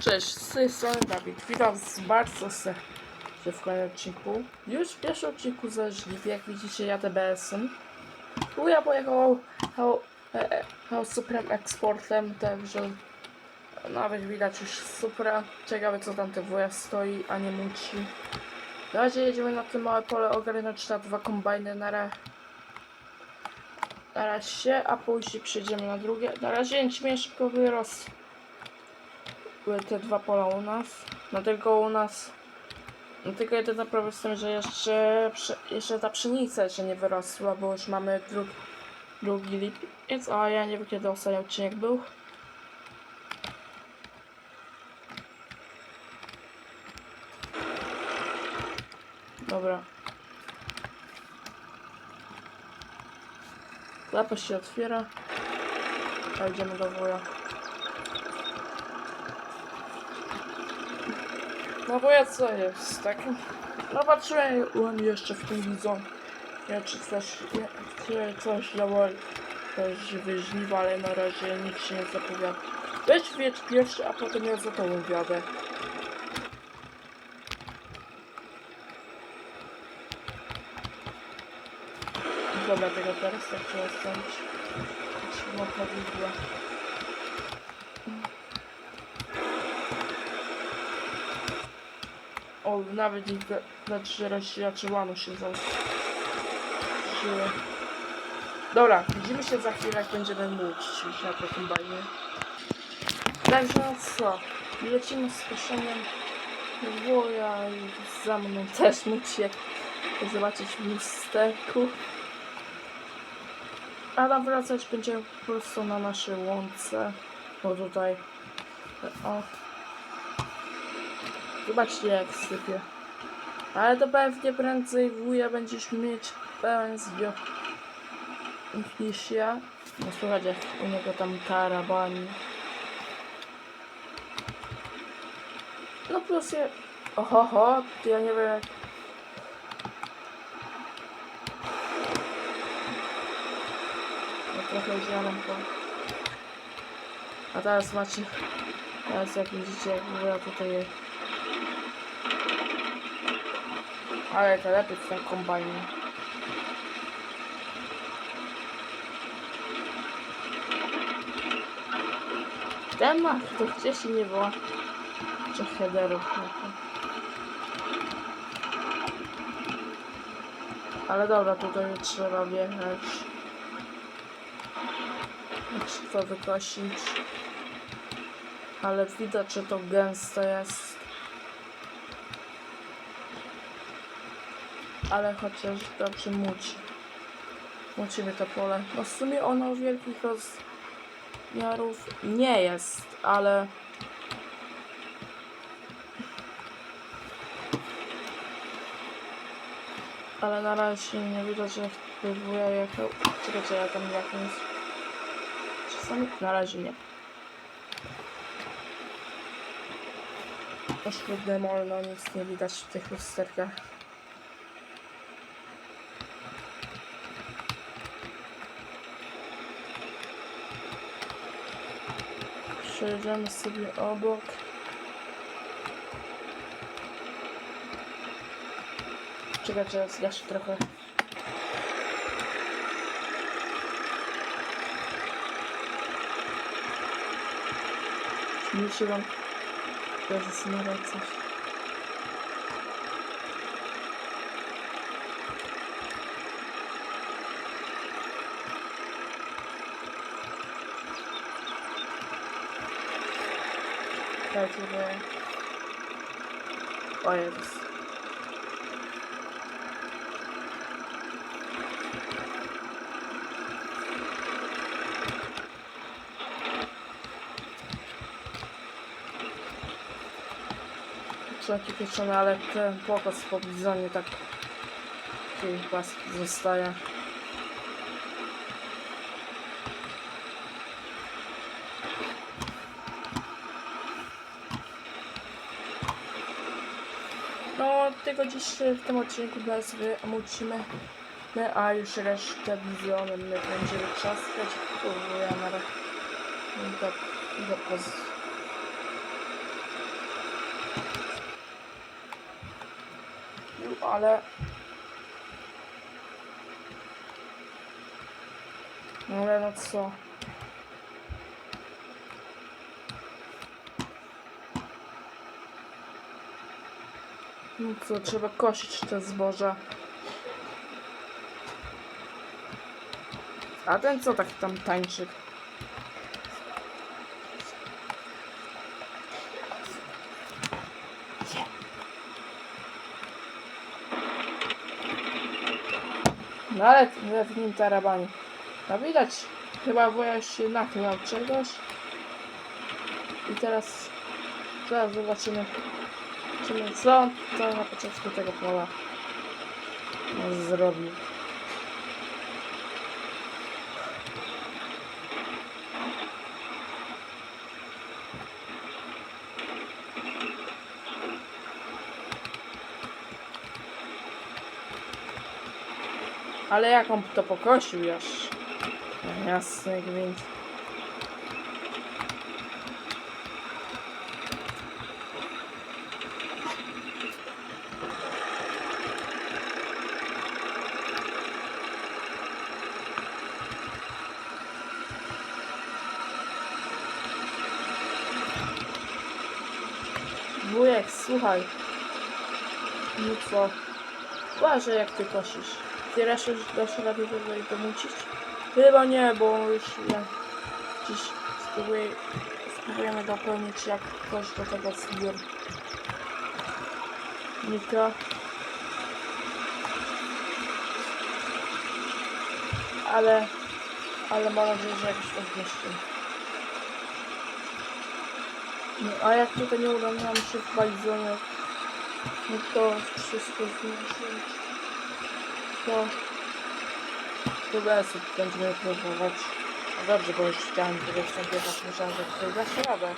Cześć, z tej strony Dawid. Witam was bardzo serdecznie w kolejnym odcinku. Już w pierwszym odcinku zażliwie, jak widzicie, jadę BS-em. Tu ja pojechał jechał, e, e, Suprem Exportem, także nawet widać już Supra. Ciekawe co tam te wuja stoi, a nie muci. Na razie jedziemy na to małe pole ogarnąć na dwa kombajny na, ra... na razie, a później przejdziemy na drugie. Na razie jęczmień szybko były te dwa pola u nas. No tylko u nas. No tylko jedyny problem z tym, że jeszcze, jeszcze ta pszenica jeszcze nie wyrosła, bo już mamy drugi, drugi lipiec, a ja nie wiem kiedy ostatni odcinek był. Dobra. Zapas się otwiera. A idziemy do wuja. No bo ja co jest, tak? No patrzyłem jeszcze w tym widzą. Ja czy coś, ja, czy coś dało też wyżliwa, ale na razie nic się nie zapowiada. Weź wiedź pierwszy, a potem ja za tobą wiadę. Dobra, tego teraz tak trzeba stąd. Trzeba prawidła. O, nawet ich znaczy rozdzielaczy łanu się założyły. Dobra, widzimy się za chwilę, jak będziemy mówić już na to kombajnie. Także co, lecimy z proszeniem woja i za mną też musicie zobaczyć w lusterku. A nawracać będziemy po prostu na naszej łące. Bo tutaj... O, Zobaczcie jak sypie. Ale to pewnie prędzej wuja będziesz mieć pełen zbiór niż ja. No słuchaj, u niego tam tarabani. No plus ja... Ohoho, ja nie wiem jak... No trochę to. A teraz macie... Teraz jak widzicie, jak wuja tutaj jest. Ale to lepiej w tym kombajnie. Ten ma to gdzieś nie było. Czy headerów. nie. Ale dobra, tutaj trzeba wjechać. Trzeba wykosić. Ale widać, że to gęsto jest. Ale chociaż dobrze muci. Mucimy to pole. No w sumie ono wielkich rozmiarów nie jest, ale... Ale na razie nie widać, że wuja jechał. Czekajcie, ja tam jakimś... Czasami... Na razie nie. Oszklubne molno, nic nie widać w tych lusterkach. Przejedziemy sobie obok. Czekajcie, ja zgaszę trochę. Musi wam zastanawiać coś. Dajcie, bo... O Jezus. Człowiek pieczony, ale ten pokos po bizonie tak tej płaski zostaje. Tego dziś w tym odcinku dla sobie mucimy. My, a już resztę bizjonem my będziemy trzaskać. Kurwa, na razie do, do. No, ale... No ale no co? No co, trzeba kosić te zboża. A ten co tak tam tańczy? No ale w nim tarabani. No widać, chyba wujaś się nachyla od czegoś. I teraz zaraz zobaczymy, zobaczymy co to na początku tego pola zrobił. Ale jak on to pokosił już? Jasny gwint. Słuchaj. No? Uważaj jak ty kosisz. Raz już dasz radę tutaj domucić? Chyba nie, bo już ja dziś spróbuję, spróbujemy dopełnić jak ktoś do tego zbiór. Nika. Ale, ale mam nadzieję, że jakoś to zmieszczę. No, a jak tutaj nie uda nam się wpalić zonie, no to wszystko zniszczyć. To to bez będziemy próbować. No dobrze, bo już chciałem powiedzieć nagrywać, myślałem, że tutaj dasz radę.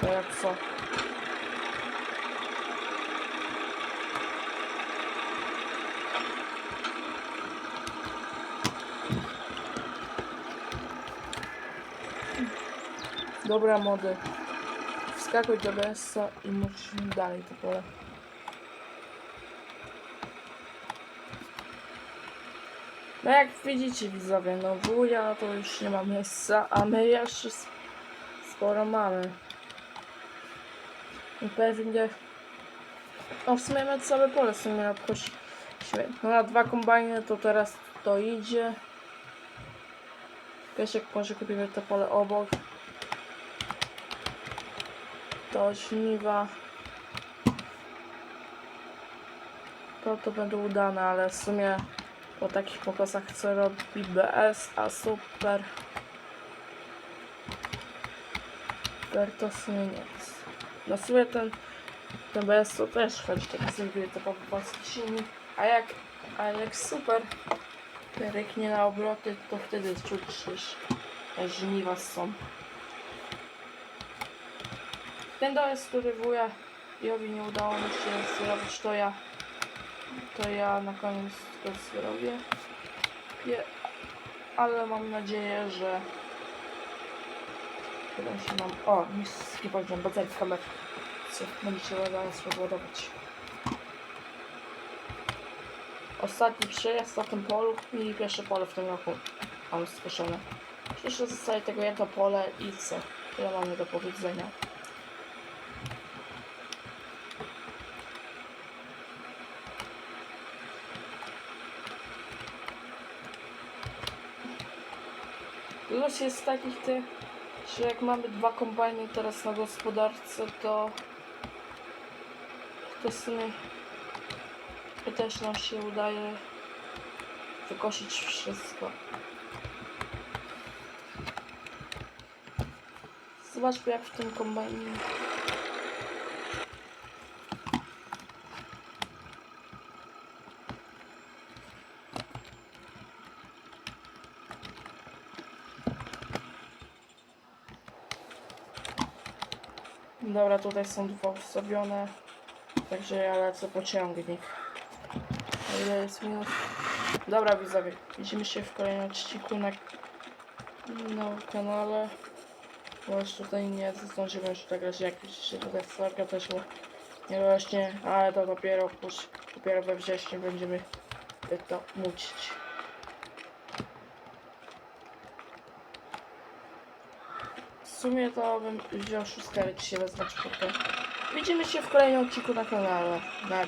To jak co? Dobra mody. Wskakuj do BS-a i musimy dalej to pole. No jak widzicie widzowie, no wuja to już nie ma miejsca, a my jeszcze sporo mamy. I pewnie... No w sumie my całe pole w sumie obchodzimy. No na dwa kombajny to teraz to idzie. Pieszek może kupimy to pole obok. To żniwa. To to będą udane, ale w sumie po takich pokosach co robi BS, a super. Super to w sumie nie jest. No w sumie ten, ten BS to też chodzi tak zrobię to po silnik. A jak, a jak super ryknie na obroty, to wtedy czuć, że żniwa są. Ten dojazd, który Jowi nie udało mi się zrobić, to ja to ja na koniec to zrobię. Je, ale mam nadzieję, że uda się nam... O, niski poziom baterii w kamerze. Co będzie trzeba zaraz podładować. Ostatni przejazd na tym polu i pierwsze pole w tym roku mam skoszone. Jeszcze zostaje tego jedno pole i co? Tyle mamy do powiedzenia. Plus jest takich tych, że jak mamy dwa kombajny teraz na gospodarce, to to w sumie też nam się udaje wykosić wszystko. Zobaczmy jak w tym kombajnie. Dobra, tutaj są dwa ustawione. Także ja lecę po ciągnik. A Ile jest minut? Dobra widzowie, widzimy się w kolejnym odcinku na na kanale. Bo już tutaj nie zdążymy już tak grać, jak widzicie tutaj stawka też mu nie rośnie, ale to dopiero, dopiero we wrześniu będziemy to mucić. Sumie to bym wziął szóstkę, ale dzisiaj wezmę czwórkę. Widzimy się w kolejnym odcinku na kanale. Na